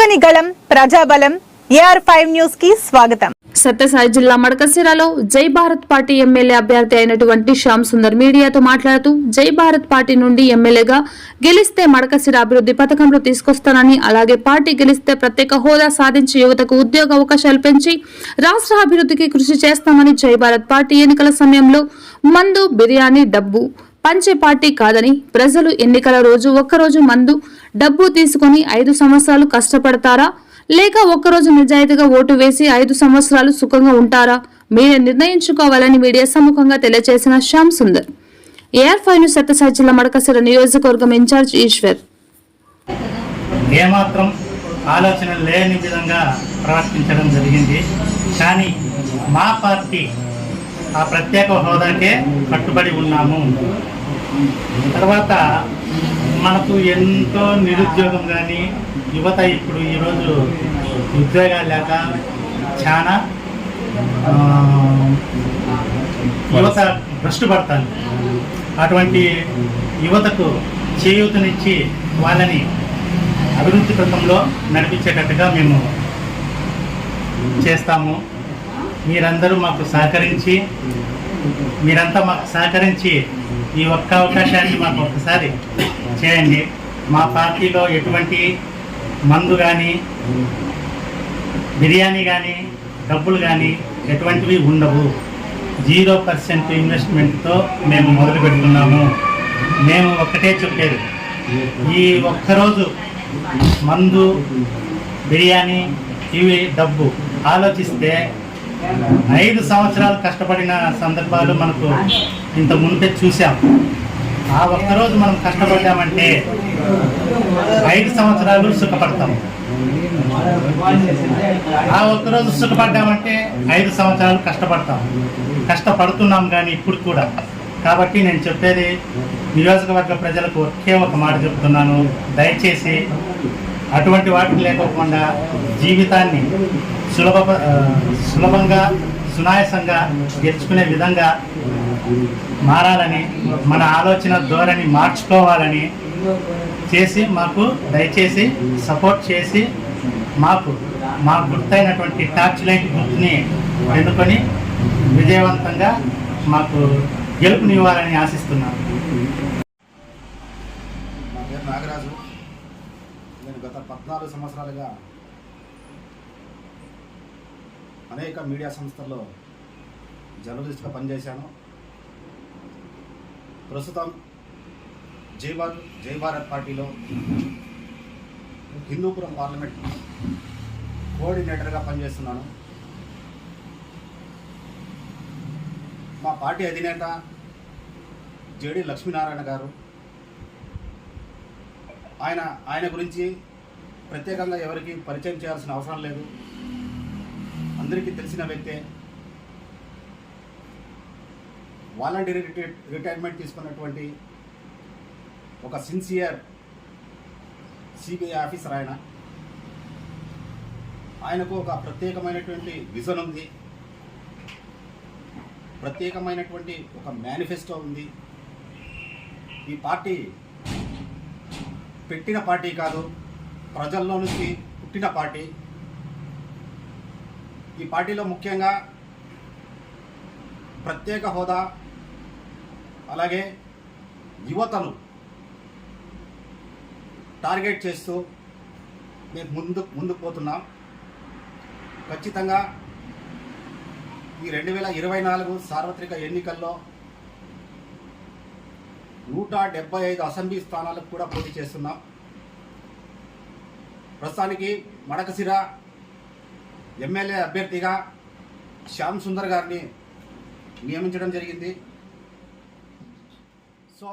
చెరగని ప్రజాబలం AR five న్యూస్కి స్వాగతం. సత్యసాయి జిల్లా మడకసిరాలో జై భారత్ పార్టీ ఎమ్మెల్యే అభ్యర్థి అయినటువంటి శ్యామ్ సుందర్ మీడియాతో మాట్లాడుతూ జై భారత్ పార్టీ నుండి ఎమ్మెల్యేగా గెలిస్తే మడకసిర అభివృద్ధి పథకంలో తీసుకొస్తానని అలాగే పార్టీ గెలిస్తే ప్రత్యేక హోదా సాధించి యువతకు ఉద్యోగ అవకాశాలు పెంచి రాష్ట్ర అభివృద్ధికి కృషి చేస్తామని జై భారత్ పార్టీ ఎన్నికల సమయంలో మందు బిర్యానీ డబ్బు పంచే పార్టీ కాదని ప్రజలు ఎన్నికల రోజు ఒక్కరోజు మందు డబ్బు తీసుకొని ఐదు సంవత్సరాలు కష్టపడతారా? లేక ఒక్కరోజు నిజాయితీగా ఓటు వేసి ఐదు సంవత్సరాలు సుఖంగా ఉంటారా? మీరే నిర్ణయించుకోవాలని మీడియా సముఖంగా తెలియజేసిన శ్యామ్ సుందర్. ఏఆర్ ఫైవ్ సత్యసాయి జిల్లా మడకసిర నియోజకవర్గం ఇన్ఛార్జ్ ఈశ్వర్. ఏమాత్రం ఆలోచన లేని విధంగా ప్రవర్తించడం జరిగింది. కానీ మా పార్టీ ఆ ప్రత్యేక హోదాకే కట్టుబడి ఉన్నాము. తర్వాత మనకు ఎంతో నిరుద్యోగం కానీ యువత ఇప్పుడు ఈరోజు ఉద్యోగాలు లేక చాలా యువత భ్రష్టు పడతాను అటువంటి యువతకు చేయూతనిచ్చి వాళ్ళని అభివృద్ధి పథంలో నడిపించేటట్టుగా మేము చేస్తాము. మీరందరూ మాకు సహకరించి మీరంతా మాకు సహకరించి ఈ ఒక్క అవకాశాన్ని మాకు ఒక్కసారి చేయండి. మా పార్టీలో ఎటువంటి మందు కానీ బిర్యానీ కానీ డబ్బులు కానీ ఎటువంటివి ఉండవు. జీరో పర్సెంట్ ఇన్వెస్ట్మెంట్తో మేము మొదలు పెడుతున్నాము. మేము ఒక్కటే చెప్పేది. ఈ ఒక్కరోజు మందు బిర్యానీ ఇవి డబ్బు. ఆలోచిస్తే ఐదు సంవత్సరాలు కష్టపడిన సందర్భాలు మనకు ఇంత మునిపే చూసాం ఆ ఒక్కరోజు మనం కష్టపడ్డామంటే ఐదు సంవత్సరాలు సుఖపడతాం. ఆ ఒక్కరోజు సుఖపడ్డామంటే ఐదు సంవత్సరాలు కష్టపడతాం. కష్టపడుతున్నాం కానీ ఇప్పుడు కూడా. కాబట్టి నేను చెప్పేది నియోజకవర్గ ప్రజలకు ఒకే ఒక మాట చెప్తున్నాను. దయచేసి అటువంటి వాటికి లేకోకుండా జీవితాన్ని సులభ సులభంగా సునాయాసంగా గెలుచుకునే విధంగా మారాలని మన ఆలోచన ధోరణి మార్చుకోవాలని చేసి మాకు దయచేసి సపోర్ట్ చేసి మాకు మా గుర్తైనటువంటి టార్చ్ లైట్ గుర్తుని ఎన్నుకొని విజయవంతంగా మాకు గెలుపునివ్వాలని ఆశిస్తున్నాను. నాగరాజు. నేను గత పద్నాలుగు సంవత్సరాలుగా అనేక మీడియా సంస్థల్లో జర్నలిస్ట్గా పనిచేశాను. ప్రస్తుతం జై భారత్ జై భారత్ పార్టీలో హిందూపురం పార్లమెంట్ కోఆర్డినేటర్గా పనిచేస్తున్నాను. మా పార్టీ అధినేత జేడి లక్ష్మీనారాయణ గారు ఆయన ఆయన గురించి ప్రత్యేకంగా ఎవరికి పరిచయం చేయాల్సిన అవసరం లేదు. అందరికీ తెలిసిన వ్యక్తే. వాలంటీర్ రిటైర్మెంట్ తీసుకున్నటువంటి ఒక సిన్సియర్ సిబిఐ ఆఫీసర్ ఆయన. ఆయనకు ఒక ప్రత్యేకమైనటువంటి విజన్ ఉంది. ప్రత్యేకమైనటువంటి ఒక మేనిఫెస్టో ఉంది. ఈ పార్టీ పెట్టిన పార్టీ కాదు ప్రజల్లో నుంచి పుట్టిన పార్టీ. ఈ పార్టీలో ముఖ్యంగా ప్రత్యేక హోదా అలాగే యువతను టార్గెట్ చేస్తూ మేము ముందు ముందుకు పోతున్నాం. ఖచ్చితంగా ఈ రెండు వేల ఇరవై నాలుగు సార్వత్రిక ఎన్నికల్లో నూట డెబ్బై ఐదు అసెంబ్లీ స్థానాలకు కూడా పోటీ చేస్తున్నాం. ప్రస్తుతానికి మడకసిర ఎమ్మెల్యే అభ్యర్థిగా శ్యామ్ సుందర్ గారిని నియమించడం జరిగింది. సో